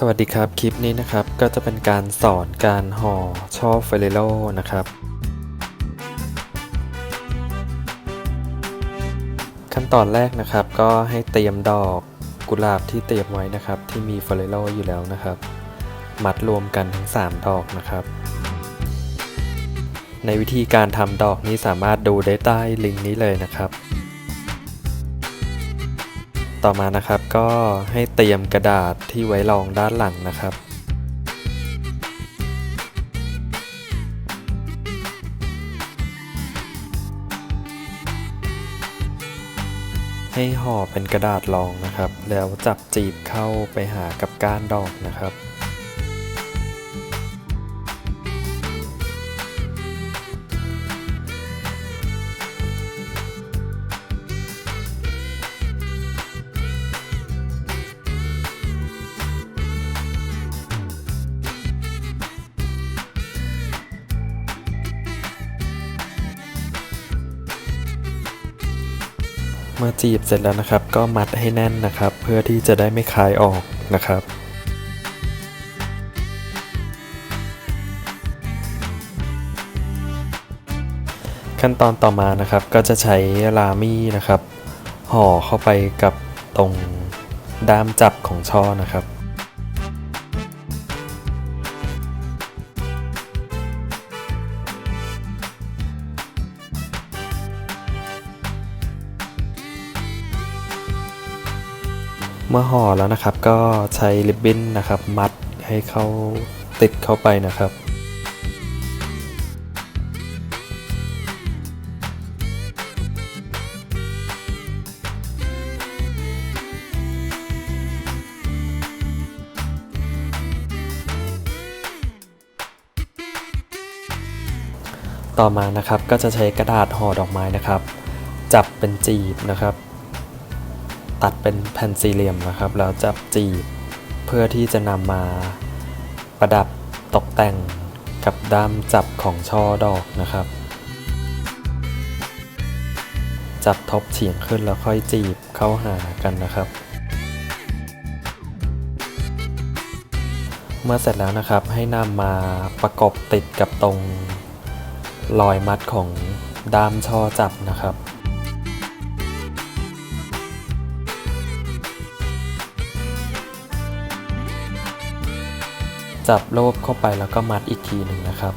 สวัสดีครับ คลิปนี้นะครับก็จะเป็นการสอนการห่อช่อเฟรโลนะครับ ขั้นตอนแรกนะครับก็ให้เตรียมดอกกุหลาบที่เตรียมไว้นะครับ ที่มีเฟรโลอยู่แล้วนะครับ มัดรวมกันทั้ง 3 ดอกนะครับ ในวิธีการทำดอกนี้สามารถดูได้ใต้ลิงก์นี้เลยนะครับ ต่อมานะครับ ก็ให้เตรียมกระดาษที่ไว้รองด้านหลังนะครับ ให้ห่อเป็นกระดาษรองนะครับ แล้วจับจีบเข้าไปหากับก้านดอกนะครับ เมื่อจีบเสร็จแล้วนะครับ ก็มัดให้แน่นนะครับ เพื่อที่จะได้ไม่คลายออกนะครับขั้นตอนต่อมานะครับก็จะใช้ลามี่นะครับ ห่อเข้าไปกับตรงด้ามจับของช่อนะครับ เมื่อห่อแล้วนะครับก็ใช้ริบบิ้นนะครับมัดให้เข้าติดเข้าไปนะครับต่อมานะครับก็จะใช้กระดาษห่อดอกไม้นะครับ จับเป็นจีบนะครับ ตัดเป็นแผ่นสี่เหลี่ยมนะครับ แล้วจับจีบเพื่อที่จะนำมาประดับตกแต่งกับด้ามจับของช่อดอกนะครับ จับทบเฉียงขึ้นแล้วค่อยจีบเข้าหากันนะครับ เมื่อเสร็จแล้วนะครับให้นำมาประกบติดกับตรงรอยมัดของด้ามช่อจับนะครับ จับโลบเข้าไปแล้วก็มัดอีกทีหนึ่งนะครับ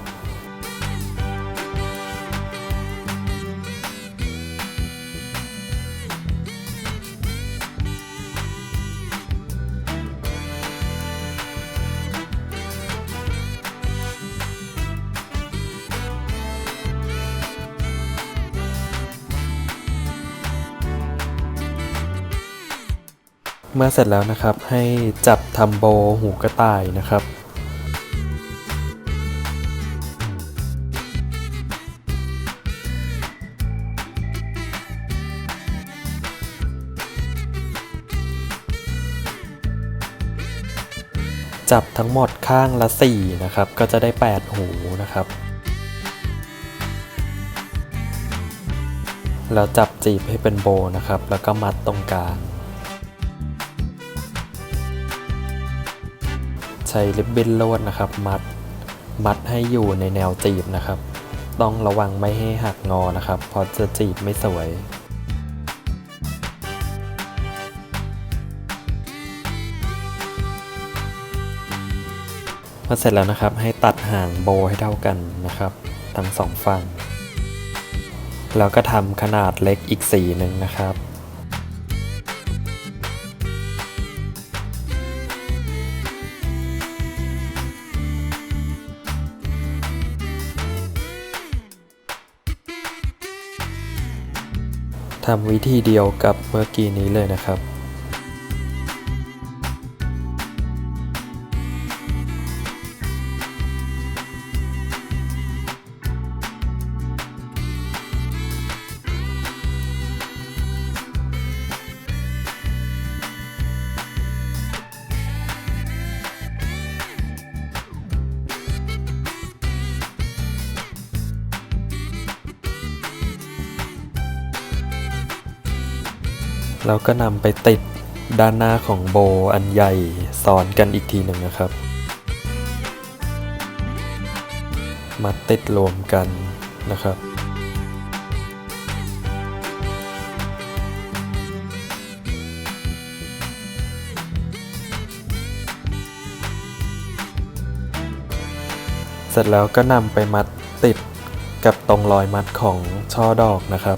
เมื่อเสร็จแล้วนะครับให้จับทำโบหูกระต่ายนะครับ จับทั้งหมดข้างละ 4 นะครับ ก็จะได้ 8 หูนะครับ แล้วจับจีบให้เป็นโบนะครับ แล้วก็มัดตรงกลาง ใช้ริบบิ้นลวดนะครับ มัด มัดให้อยู่ในแนวจีบนะครับ ต้องระวังไม่ให้หักงอนะครับ เพราะจะจีบไม่สวย อเสร็จแล้วนะครับให้ตัดห่างโบให้เท่ากันนะครับ ทั้งสองฝั่ง แล้วก็ทำขนาดเล็กอีกสีหนึ่งนะครับทำวิธีเดียวกับเมื่อกี้นี้เลยนะครับ เราก็นำไปติดด้านหน้าของโบอันใหญ่ซ้อนกันอีกทีหนึ่งนะครับ มาติดรวมกันนะครับ เสร็จแล้วก็นำไปมัดติดกับตรงรอยมัดของช่อดอกนะครับ